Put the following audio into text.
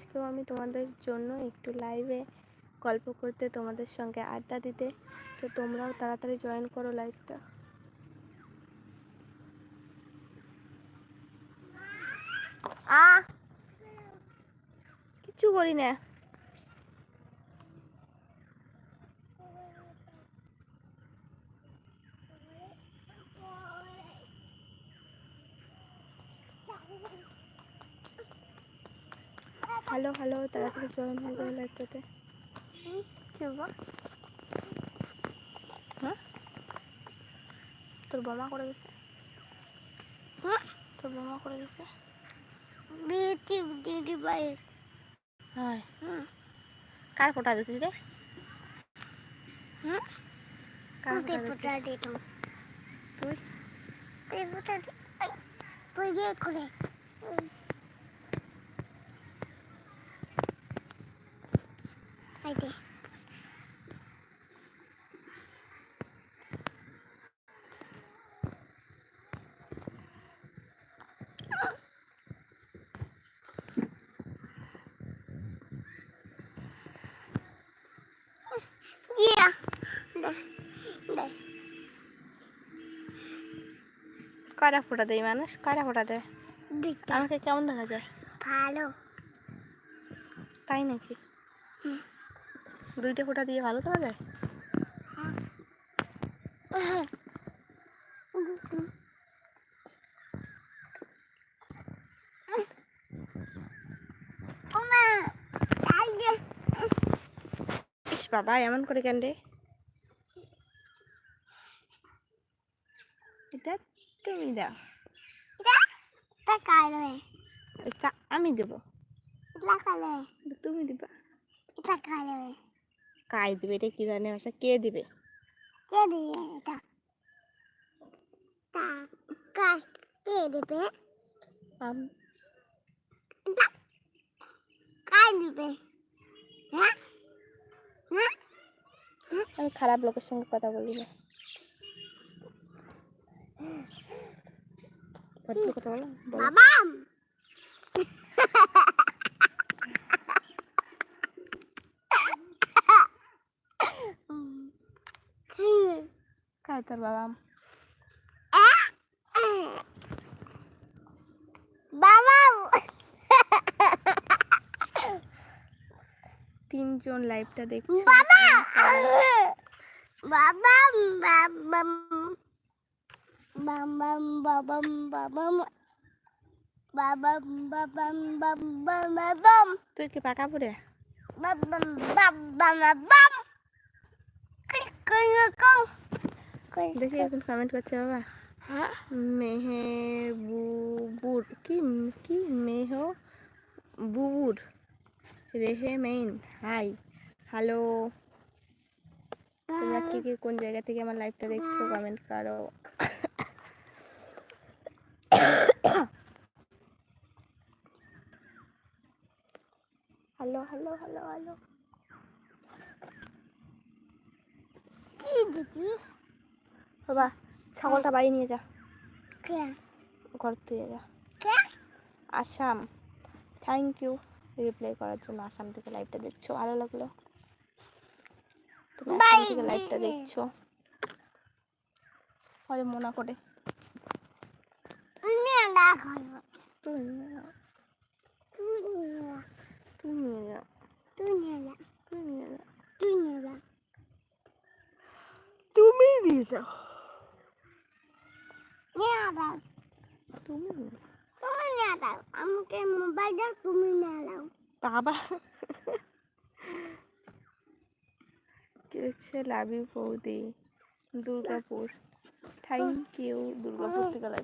আজকেও আমি তোমাদের জন্য একটু লাইভে গল্প করতে তোমাদের সঙ্গে আড্ডা দিতে। তো তোমরাও তাড়াতাড়ি জয়েন করো লাইভটা আ! কিচ্ছু করি না। হ্যালো হ্যালো তাড়াতাড়ি জয়েন হয়ে যাও লাইভটাতে হ্যাঁ? তোর বোমা করে গেছে হ্যাঁ? তোর বোমা করে গেছে হ্যাঁ। কার ফোটা দিছিস রে? তুই তুই? গিয়ে করে দে Yeah. কয়টা ফোটা দেয় মানুষ? কয়টা ফোটা দেয় আমাকে কেমন দেখা যায়? ভালো। তাই নাকি? হুম। দুইটা ফোঁটা দিয়ে ভালো দেখা যায় ইস বাবা এমন করে কেন রে? এটা তুমি দাও। আমি দেবো। তুমি দিবা। এটা কালে কাই দিবে এটা কি জানে ভাষা কে দিবে? কে দিবে এটা? তা কাই কে দিবে? আম কাই দিবে? হ্যাঁ? হ্যাঁ? আমি খারাপ লোকের সঙ্গে কথা বলি না। কথা বলো বাবা কাই তোর বাবা বাবা তিনজন লাইভটা দেখছ বাবা বাবা বাবা বাবাম বাবাম বাবাম বাবাম বাবাম বাবাম বাবাম তুই কি পাকা পড়ে বাবাম বাবাম বাবাম কই কই কই দেখি একজন কমেন্ট করছে বাবা হ্যাঁ মেহেবুবুর কি কি মেহ বুবুর রেহে মেইন হাই হ্যালো তোমরা কি কি কোন জায়গা থেকে আমার লাইভটা দেখছ কমেন্ট করো হ্যালো হ্যালো হ্যালো হ্যালো কি দিদি বাবা ছাগলটা বাড়ি নিয়ে যা। ঘর তুই যা। আসাম। থ্যাংক ইউ রিপ্লাই করার জন্য আসাম থেকে লাইভটা দেখছ ভালো লাগল? তুমি আসাম থেকে লাইভটা দেখছ। আরে মনে করে। তুমি নিয়ে যাও, তুমি তুমি নিয়ে যাও, তুমি না তুমি নিয়ে যাও, তুমি না তুমি নিয়ে যাও না তুমি নিয়ে তুমি তুমি না দাও। আমাকে মোবাইল দাও তুমি না দাও বাবা কেছে হচ্ছে লাভ ইউ বৌদি? দুর্গাপুর। থ্যাংক ইউ দুর্গাপুর থেকে দাও